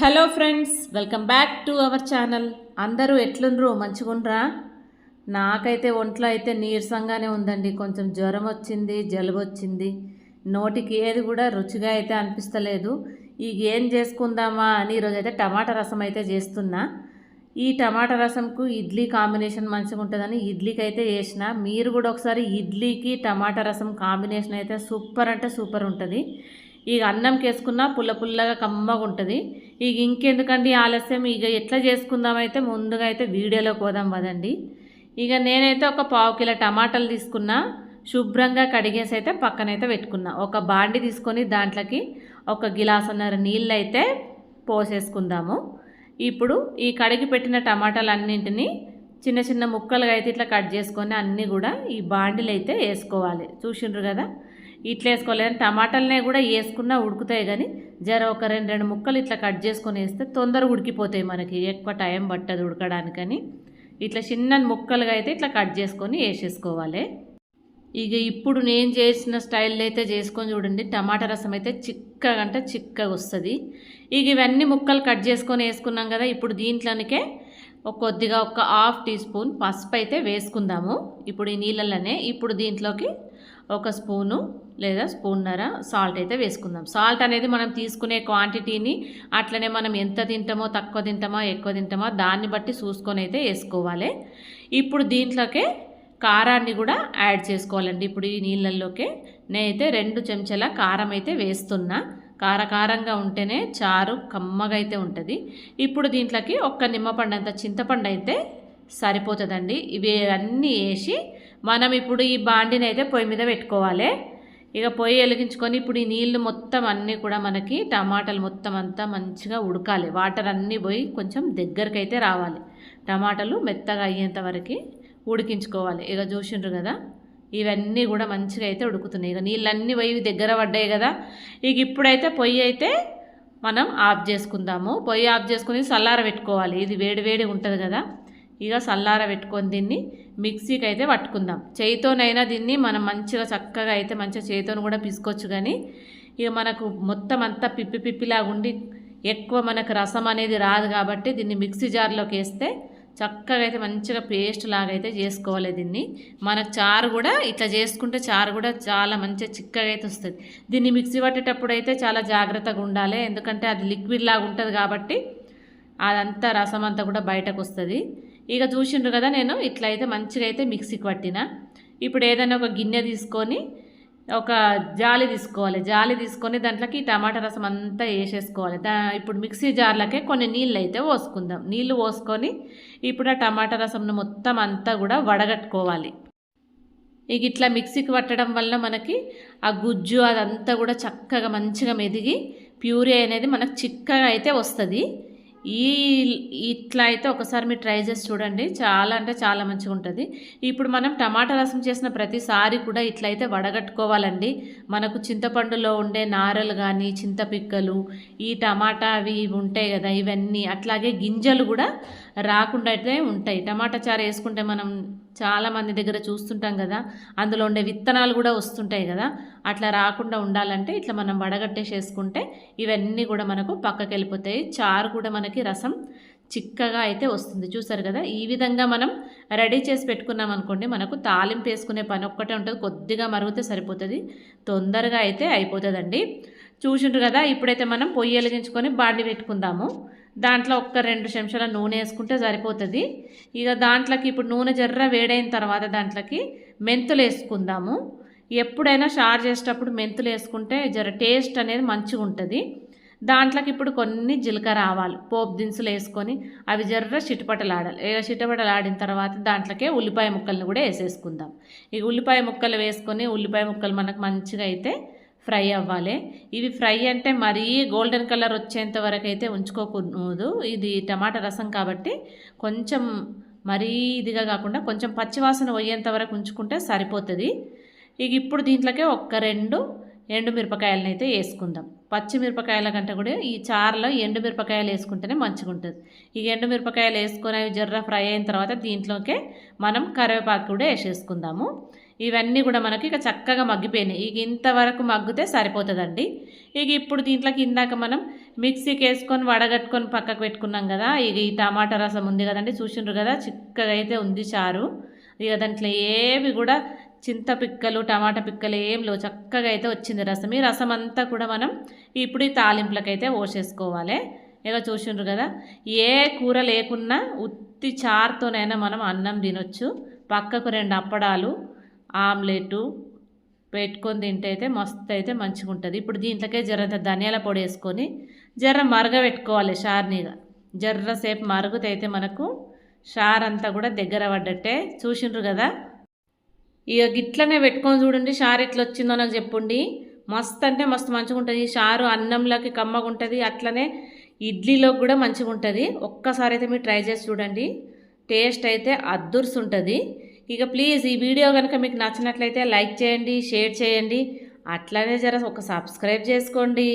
Hello friends welcome back to our channel అందరూ ఎట్లుండ్రు? మంచిగుండ్రా? నాకైతే ఒంట్లో అయితే నీరసంగానే ఉందండి. కొంచెం జ్వరం వచ్చింది జలుబు వచ్చింది. నోటికి ఏది కూడా రుచిగా అయితే అనిపిస్తలేదు. ఇక ఏం చేసుకుందామా అని ఈరోజైతే టమాటా రసం అయితే చేస్తున్నా. ఈ టమాటా రసంకు ఇడ్లీ కాంబినేషన్ మంచిగా ఉంటుందని ఇడ్లీకి అయితే చేసిన. మీరు కూడా ఒకసారి ఇడ్లీకి టమాటా రసం కాంబినేషన్ అయితే సూపర్ అంటే సూపర్ ఉంటుంది. ఇక అన్నం కేసుకున్నా పుల్ల పుల్లగా కమ్మగా ఉంటుంది. ఇక ఇంకెందుకండి ఆలస్యం? ఇక ఎట్లా చేసుకుందామైతే ముందుగా అయితే వీడియోలోకి పోదాం వదండి ఇక నేనైతే ఒక పావు కిలో టమాటాలు తీసుకున్నా శుభ్రంగా కడిగేసి అయితే పక్కనైతే పెట్టుకున్నా. ఒక బాండి తీసుకొని దాంట్లోకి ఒక గిలాసున్నర నీళ్ళు అయితే పోసేసుకుందాము. ఇప్పుడు ఈ కడిగి పెట్టిన టమాటాలన్నింటినీ చిన్న చిన్న ముక్కలుగా అయితే ఇట్లా కట్ చేసుకొని అన్నీ కూడా ఈ బాండిలు అయితే వేసుకోవాలి. చూసిండ్రు కదా? ఇట్లా వేసుకోలేదు టమాటాలనే కూడా వేసుకున్నా ఉడుకుతాయి కానీ జర ఒక రెండు రెండు ముక్కలు ఇట్లా కట్ చేసుకొని వేస్తే తొందరగా ఉడికిపోతాయి మనకి. ఎక్కువ టైం పట్టదు ఉడకడానికని. ఇట్లా చిన్న ముక్కలుగా అయితే ఇట్లా కట్ చేసుకొని వేసేసుకోవాలి. ఇక ఇప్పుడు నేను చేసిన స్టైల్లో అయితే చేసుకొని చూడండి టమాటా రసం అయితే చిక్కగా అంటే చిక్కగా వస్తుంది. ఇక ఇవన్నీ ముక్కలు కట్ చేసుకొని వేసుకున్నాం కదా ఇప్పుడు దీంట్లోనికే ఒక కొద్దిగా ఒక హాఫ్ టీ స్పూన్ పసుపు అయితే వేసుకుందాము. ఇప్పుడు ఈ నీళ్ళలోనే ఇప్పుడు దీంట్లోకి ఒక స్పూను లేదా స్పూన్నర సాల్ట్ అయితే వేసుకుందాం. సాల్ట్ అనేది మనం తీసుకునే క్వాంటిటీని అట్లనే మనం ఎంత తింటామో తక్కువ తింటామో ఎక్కువ తింటామో దాన్ని బట్టి చూసుకొని అయితే వేసుకోవాలి. ఇప్పుడు దీంట్లోకే కారాన్ని కూడా యాడ్ చేసుకోవాలండి. ఇప్పుడు ఈ నీళ్ళల్లోకే నేనైతే రెండు చెంచాల కారం అయితే వేస్తున్నా. కారకారంగా ఉంటేనే చారు కమ్మగా అయితే ఉంటుంది. ఇప్పుడు దీంట్లోకి ఒక్క నిమ్మపండు అంత చింతపండు అయితే సరిపోతుందండి. ఇవి అన్నీ వేసి మనం ఇప్పుడు ఈ బాండిని అయితే పొయ్యి మీద పెట్టుకోవాలి. ఇక పొయ్యి వెలిగించుకొని ఇప్పుడు ఈ నీళ్ళు మొత్తం అన్నీ కూడా మనకి టమాటాలు మొత్తం అంతా మంచిగా ఉడకాలి. వాటర్ అన్నీ పోయి కొంచెం దగ్గరకైతే అయితే రావాలి. టమాటాలు మెత్తగా అయ్యేంత వరకు ఉడికించుకోవాలి. ఇక చూసిండ్రు కదా? ఇవన్నీ కూడా మంచిగా అయితే ఉడుకుతున్నాయి. ఇక నీళ్ళన్నీ పోయి దగ్గర పడ్డాయి కదా? ఇక ఇప్పుడైతే పొయ్యి అయితే మనం ఆఫ్ చేసుకుందాము. పొయ్యి ఆఫ్ చేసుకుని సల్లార పెట్టుకోవాలి. ఇది వేడి వేడి ఉంటుంది కదా? ఇక సల్లార పెట్టుకొని దీన్ని మిక్సీకి అయితే పట్టుకుందాం. చేయితోనైనా దీన్ని మనం మంచిగా చక్కగా అయితే మంచిగా చేయితోని కూడా పిసుకోవచ్చు కానీ ఇక మనకు మొత్తం అంతా పిప్పి పిప్పిలాగా ఉండి ఎక్కువ మనకు రసం అనేది రాదు కాబట్టి దీన్ని మిక్సీ జార్లోకి వేస్తే చక్కగా అయితే మంచిగా పేస్ట్ లాగా అయితే చేసుకోవాలి దీన్ని. మనకు చారు కూడా ఇట్లా చేసుకుంటే చారు కూడా చాలా మంచిగా చిక్కగా అయితే వస్తుంది. దీన్ని మిక్సీ పట్టేటప్పుడు అయితే చాలా జాగ్రత్తగా ఉండాలి. ఎందుకంటే అది లిక్విడ్ లాగా ఉంటుంది కాబట్టి అదంతా రసం అంతా కూడా బయటకు వస్తుంది. ఇక చూసిండ్రు కదా నేను ఇట్లా అయితే మంచిగా అయితే మిక్సీకి పట్టిన. ఇప్పుడు ఏదైనా ఒక గిన్నె తీసుకొని ఒక జాలి తీసుకోవాలి. జాలి తీసుకొని దాంట్లోకి టమాటా రసం అంతా వేసేసుకోవాలి. దా ఇప్పుడు మిక్సీ జార్లకే కొన్ని నీళ్ళు అయితే పోసుకుందాం. నీళ్ళు పోసుకొని ఇప్పుడు ఆ టమాటా రసంను మొత్తం అంతా కూడా వడగట్టుకోవాలి. ఇక ఇట్లా మిక్సీకి పట్టడం వల్ల మనకి ఆ గుజ్జు అదంతా కూడా చక్కగా మంచిగా మెదిగి ప్యూరీ అనేది మనకు చిక్కగా అయితే వస్తుంది. ఈ ఇట్లా అయితే ఒకసారి మీరు ట్రై చేసి చూడండి. చాలా అంటే చాలా మంచిగా ఉంటుంది. ఇప్పుడు మనం టమాటా రసం చేసిన ప్రతిసారి కూడా ఇట్లయితే వడగట్టుకోవాలండి. మనకు చింతపండులో ఉండే నారలు కానీ చింతపిక్కలు ఈ టమాటా అవి ఉంటాయి కదా ఇవన్నీ అట్లాగే గింజలు కూడా రాకుండా అయితే ఉంటాయి. టమాటా చారు వేసుకుంటే మనం చాలామంది దగ్గర చూస్తుంటాం కదా అందులో ఉండే విత్తనాలు కూడా వస్తుంటాయి కదా అట్లా రాకుండా ఉండాలంటే ఇట్లా మనం వడగట్టేసేసుకుంటే ఇవన్నీ కూడా మనకు పక్కకి వెళ్ళిపోతాయి. చారు కూడా మనకి రసం చిక్కగా అయితే వస్తుంది. చూసారు కదా ఈ విధంగా మనం రెడీ చేసి పెట్టుకున్నాం అనుకోండి మనకు తాలింపు వేసుకునే పని ఒక్కటే ఉంటుంది. కొద్దిగా మరుగుతే సరిపోతుంది. తొందరగా అయితే అయిపోతుందండి. చూసిండ్రు కదా ఇప్పుడైతే మనం పొయ్యి వెలిగించుకొని బాండి పెట్టుకుందాము. దాంట్లో ఒక్క రెండు చెంచాల నూనె వేసుకుంటే సరిపోతుంది. ఇక దాంట్లోకి ఇప్పుడు నూనె జర్ర వేడైన తర్వాత దాంట్లోకి మెంతులు వేసుకుందాము. ఎప్పుడైనా షార్ చేసేటప్పుడు మెంతులు వేసుకుంటే జర టేస్ట్ అనేది మంచిగా ఉంటుంది. దాంట్లోకి ఇప్పుడు కొన్ని జీలకర్ర ఆవాలు పోపు దినుసులు వేసుకొని అవి జర్ర చిటపటలాడాలి. ఇక చిటపటలాడిన తర్వాత దాంట్లోకే ఉల్లిపాయ ముక్కల్ని కూడా వేసేసుకుందాం. ఇక ఉల్లిపాయ ముక్కలు వేసుకొని ఉల్లిపాయ ముక్కలు మనకు మంచిగా అయితే ఫ్రై అవ్వాలి. ఇవి ఫ్రై అంటే మరీ గోల్డెన్ కలర్ వచ్చేంత వరకు అయితే ఉంచుకోకూడదు. ఇది టమాటా రసం కాబట్టి కొంచెం మరీ ఇదిగా కాకుండా కొంచెం పచ్చివాసన పోయేంత వరకు ఉంచుకుంటే సరిపోతుంది. ఇక ఇప్పుడు దీంట్లోకే ఒక్క రెండు ఎండుమిరపకాయలను అయితే వేసుకుందాం. పచ్చిమిరపకాయల కంటే కూడా ఈ చారులో ఎండు మిరపకాయలు వేసుకుంటేనే మంచిగా ఉంటుంది ఈ ఎండు మిరపకాయలు వేసుకొని అవి జర్ర ఫ్రై అయిన తర్వాత దీంట్లోకే మనం కరివేపాకు కూడా వేసేసుకుందాము. ఇవన్నీ కూడా మనకి ఇక చక్కగా మగ్గిపోయినాయి. ఇక ఇంతవరకు మగ్గితే సరిపోతుందండి. ఇక ఇప్పుడు దీంట్లోకి ఇందాక మనం మిక్సీకి వేసుకొని వడగట్టుకొని పక్కకు పెట్టుకున్నాం కదా ఇక ఈ టమాటా రసం ఉంది కదండి చూసిండ్రు కదా చిక్కగా అయితే ఉంది చారు. ఇక దాంట్లో ఏవి కూడా చింత పిక్కలు టమాటా పిక్కలు ఏం లేవు. చక్కగా అయితే వచ్చింది రసం. ఈ రసం అంతా కూడా మనం ఇప్పుడు ఈ తాలింపులకైతే పోసేసుకోవాలి. ఇక చూసిండ్రు కదా ఏ కూర లేకున్నా ఉత్తి చారుతోనైనా మనం అన్నం తినొచ్చు. పక్కకు రెండు అప్పడాలు ఆమ్లెటు పెట్టుకొని తింటే అయితే మస్తు అయితే మంచిగా ఉంటుంది ఇప్పుడు దీంట్లోకే జరంత ధనియాల పొడి వేసుకొని జర్ర మరగబెట్టుకోవాలి షార్నీగా. జర్రసేపు మరుగుతే అయితే మనకు షార్ అంతా కూడా దగ్గర పడ్డట్టే చూసిండ్రు కదా? ఇక గిట్లనే పెట్టుకొని చూడండి షార్ ఎట్లా వచ్చిందో నాకు చెప్పండి. మస్తు అంటే మస్తు మంచిగా ఉంటుంది ఈ షారు అన్నంలోకి కమ్మగా ఉంటుంది అట్లనే ఇడ్లీలోకి కూడా మంచిగా ఉంటుంది ఒక్కసారి అయితే మీరు ట్రై చేసి చూడండి. టేస్ట్ అయితే అద్దుర్స్ ఉంటుంది ఇక ప్లీజ్ ఈ వీడియో కనుక మీకు నచ్చినట్లయితే లైక్ చేయండి షేర్ చేయండి. అట్లనే జర ఒక సబ్స్క్రైబ్ చేసుకోండి.